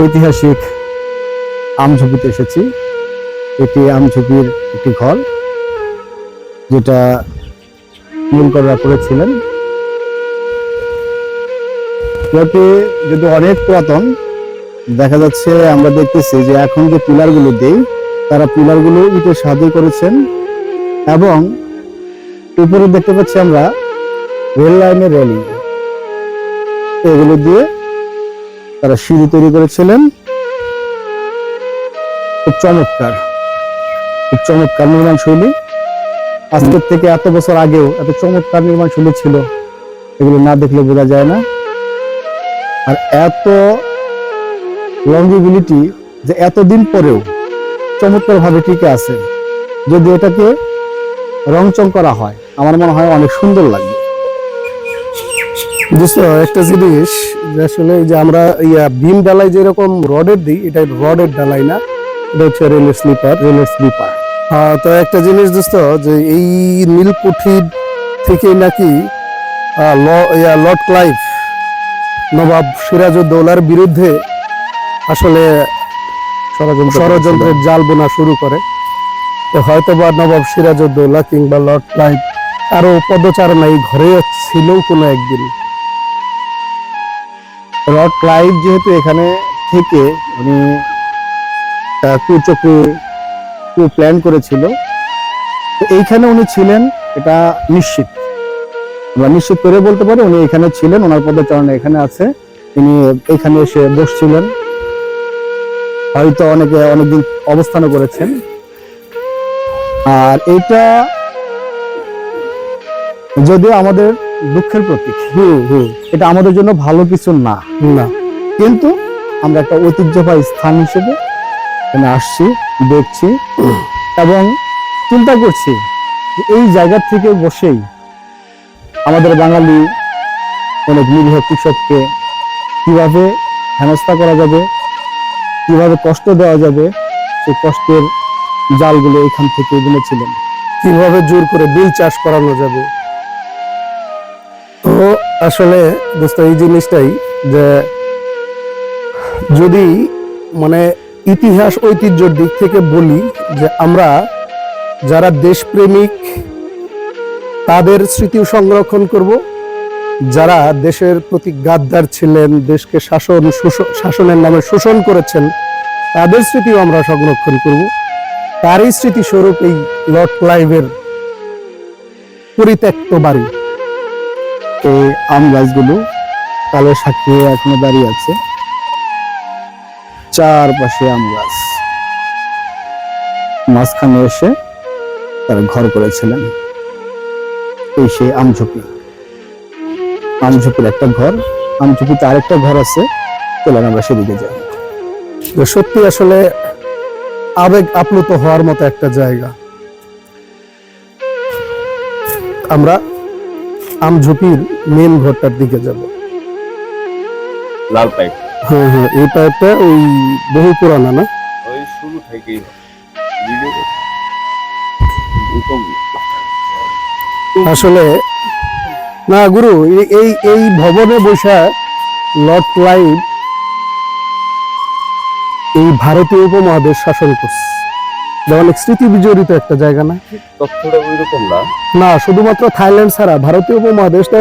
ঐতিহাসিক আমঝুপিতে এসেছি। এটি আমঝুপির একটি ঘর, যেটা মূলকররা করেছিলেন। ঘরটি যদি অনেক পুরাতন, দেখা যাচ্ছে আমরা দেখতেছি যে এখন যে পিলারগুলো দেই, তারা পিলারগুলো ইটের সাহায্যে করেছেন এবং উপরে দেখতে পাচ্ছি আমরা রেল লাইনের রেলিং। এগুলো দিয়ে তারা সিঁড়ি তৈরি করেছিলেন। খুব চমৎকার। খুব চমৎকার নির্মাণ শৈলী আজকের থেকে এত বছর আগেও এত চমৎকার নির্মাণ শৈলী ছিল, এগুলো না দেখলে বোঝা যায় না। আর এত লংজিবিলিটি যে এতদিন পরেও চমৎকার ভাবে টিকে আছে, যদি এটাকে রংচং করা হয়, আমার মনে হয় অনেক সুন্দর লাগবে। দোস্ত একটা জিনিস আসলে যে আমরা ইয়া বিম ডালাই যেরকম রডের দিই এটা রডের ডালাই না এটা হচ্ছে রেলের স্লিপার রেলের স্লিপার। তো একটা জিনিস দোস্ত যে এই নীলকুঠির থেকে নাকি ইয়া লর্ড ক্লাইভ নবাব সিরাজউদ্দৌলার বিরুদ্ধে আসলে ষড়যন্ত্র ষড়যন্ত্রের জাল বোনা শুরু করে। তো হয়তো বা নবাব সিরাজউদ্দৌলা কিংবা লর্ড ক্লাইভ আরও পদচারণা এই ঘরে ছিল কোনো একদিন। রড ক্লাইভ যেহেতু এখানে থেকে উনি কুচক্রি কু প্ল্যান করেছিল। তো এইখানে উনি ছিলেন, এটা নিশ্চিত। আমরা নিশ্চিত করে বলতে পারি উনি এখানে ছিলেন, ওনার পদচারণা এখানে আছে। তিনি এখানে এসে বসছিলেন। হয়তো অনেকে অনেকদিন অবস্থানও করেছেন। আর এটা যদিও আমাদের দুঃখের প্রতীক। এটা আমাদের জন্য ভালো কিছু না। না। কিন্তু আমরা একটা ঐতিহ্যবাহী স্থান হিসেবে এখানে আসছি দেখছি এবং চিন্তা করছি এই জায়গা থেকে বসেই আমাদের বাঙালি অনেক নিরীহ কৃষককে কীভাবে হেনস্থা করা যাবে কীভাবে কষ্ট দেওয়া যাবে সেই কষ্টের জালগুলো এখান থেকে বুনেছিলেন। কীভাবে জোর করে বিল চাষ করানো যাবে তো আসলে দোস্ত, এই জিনিসটাই যে যদি মানে ইতিহাস ঐতিহ্যের দিক থেকে বলি যে আমরা যারা দেশপ্রেমিক, তাদের স্মৃতি সংরক্ষণ করব। যারা দেশের প্রতি গাদ্দার ছিলেন, দেশকে শাসন শাসনের নামে শোষণ করেছেন, তাদের স্মৃতিও আমরা সংরক্ষণ করব। তারই স্মৃতিস্বরূপ এই লর্ড ক্লাইভের পরিত্যক্ত বাড়ি। এই আম গাছগুলো কালো সাক্ষী এখনও দাঁড়িয়ে আছে। চারপাশে আম গাছ। মাঝখানে এসে তারা ঘর করেছিলেন। এই সেই আমঝুপি। আমঝুপির একটা ঘর, আমঝুপিতে আরেকটা ঘর আছে, চলেন আমরা সেদিকে যাই। সত্যি আসলে আবেগ আপ্লুত হওয়ার মতো একটা জায়গা। আমরা আমঝুপির মেন ঘরটার দিকে যাব। লাল পাইপ। হ্যাঁ হ্যাঁ এই পাইপটা ওই বহু পুরানা না? ওই শুরু থেকেই আসলে না গুরু এই- এই ভবনে বসা লর্ড ক্লাইভ এই ভারতীয় উপমহাদেশ শাসন করছে। অনেক স্মৃতি বিজড়িত একটা জায়গা না? তথ্যটা ওইরকম না। না শুধুমাত্র থাইল্যান্ড ছাড়া ভারতীয় উপমহাদেশটা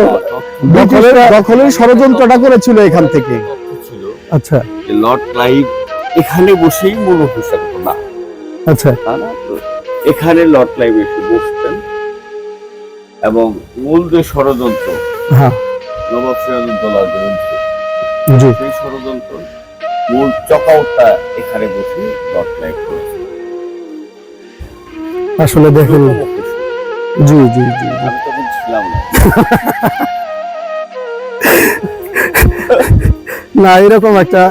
দখলের দখলের ষড়যন্ত্রটা করেছিল এখান থেকে। আচ্ছা। লর্ড ক্লাইভ এখানে বসেই মূল অফিসার না আচ্ছা। তা তো এখানে লর্ড ক্লাইভ এসে বসতেন এবং মূল যে ষড়যন্ত্র হ্যাঁ। নবাব সিরাজউদ্দৌলার বিরুদ্ধে সেই ষড়যন্ত্র মূল চকাউটটা এখানে বসে লর্ড ক্লাইভ করেছে আসলে দেখেন। জি জি জি না এরকম একটা